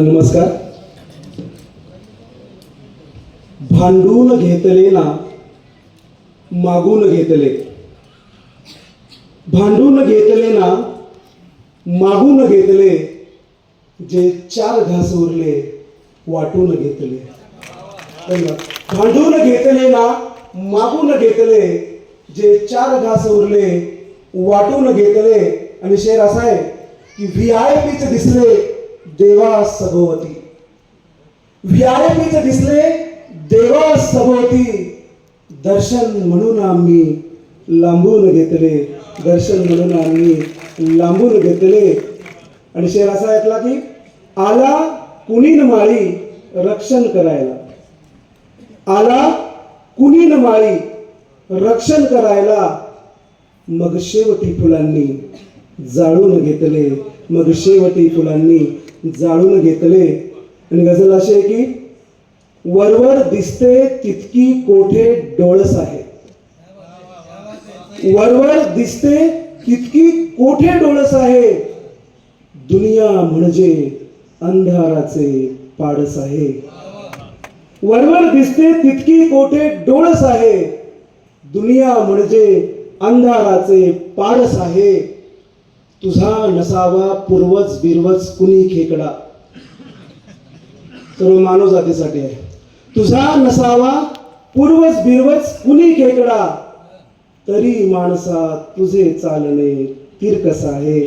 नमस्कार. भांडून घेतले ना मागून घेतले. भांडून घेतले ना मागून घेतले जे चार घास उरले वाटून घेतले. भांडून घेतले ना मागून घेतले जे चार घास उरले वाटून घेतले. आणि शेर असा आहे की व्ही आय पीच दिसले देवा सभोवती. व्ही दिसले देवा सभोवती. दर्शन म्हणून आम्ही लांबून घेतले दर्शन म्हणून आम्ही लांबून घेतले. आणि शेर असा ऐकला की आला कुणीन माळी रक्षण करायला. आला कुणीन माळी रक्षण करायला. मग शेवटी फुलांनी जाळून घेतले. मग शेवटी फुलांनी जाळून घेतले. आणि गझल अशी आहे की वरवर दिसते तितकी कोठे डोळस आहे. वरवर दिसते तितकी कोठे डोळस आहे. दुनिया म्हणजे अंधाराचे पाडस आहे. वरवर दिसते तितकी कोठे डोळस आहे. दुनिया म्हणजे अंधाराचे पाडस आहे. तुझा नसावा पूर्वज बिरवज कुणी खेकडा? सर्व मानव जातीसाठी आहे. तुझा नसावा पूर्वज बिरवज कुणी खेकडा? तरी माणसा तुझे चालणे तिरकस आहे.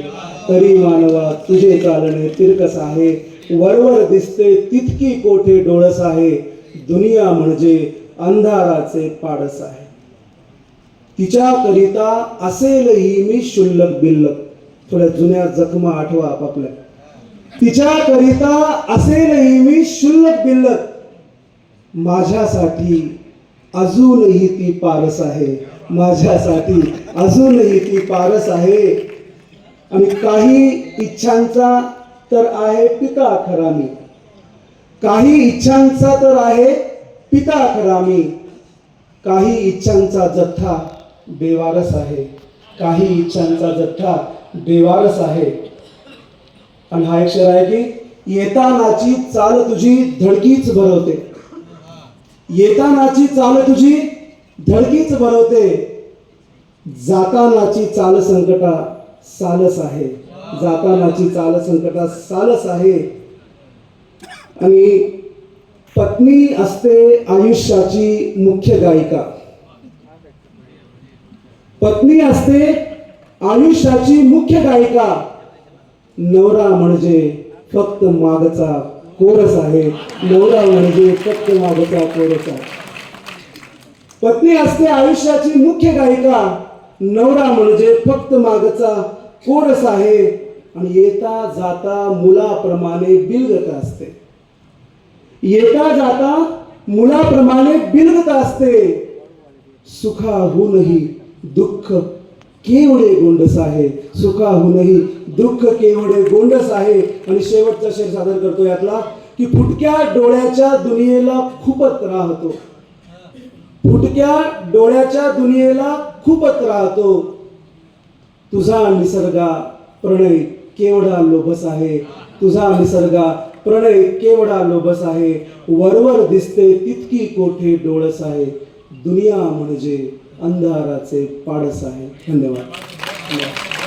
तरी मानवा तुझे चालणे तिरकस आहे. वरवर दिसते तितकी कोठे डोळस आहे. दुनिया म्हणजे अंधाराचे पाडस आहे. तिच्याकरिता असेलही मी शुल्लक बिल्लक. थोड्या जुन्या जखमा आठवा आपापल्या. तिच्याकरिता असे मी शुल्लक बिल्लक. माझ्यासाठी अजूनही ती पारस आहे. माझ्यासाठी अजूनही ती पारस आहे. आणि काही इच्छांचा तर आहे पिता खरा मी. काही इच्छांचा तर आहे पिता खरा मी. काही इच्छांचा जथ्था बेवारस आहे. काही इच्छांचा जथ्था बेवारस आहे आणि हा एक शेर आहे की येतानाची चाल तुझी धडकीच भरवते. येतानाची चाल तुझी धडकीच भरवते. जातानाची चाल संकटा सालस आहे जातानाची चाल संकटा सालस आहे आणि पत्नी असते आयुष्याची मुख्य गायिका. पत्नी असते आयुष्याची मुख्य गायिका नवरा म्हणजे फक्त मागचा कोरस आहे. नवरा म्हणजे फक्त मागचा कोरस आहे. पत्नी असते आयुष्याची मुख्य गायिका. नवरा म्हणजे फक्त मागचा कोरस आहे. आणि येता जाता मुलाप्रमाणे बिलगत असते. येता जाता मुलाप्रमाणे बिलगत असते. सुखाहूनही दुःख केवढे गोंडस आहे? सुखाहूनही दुःख केवढे गोंडस आहे? आणि शेवटचा शेर सादर करतो यातला की फुटक्या डोळ्याच्या दुनियेला खूपच राहतो. फुटक्या डोळ्याच्या दुनियेला खूपच राहतो. तुझा निसर्गा प्रणय केवढा लोभस आहे? तुझा निसर्गा प्रणय केवढा लोभस आहे? वरवर दिसते तितकी कोठे डोळस आहे? दुनिया म्हणजे अंधाराचे पाडस आहे धन्यवाद धन्यवाद.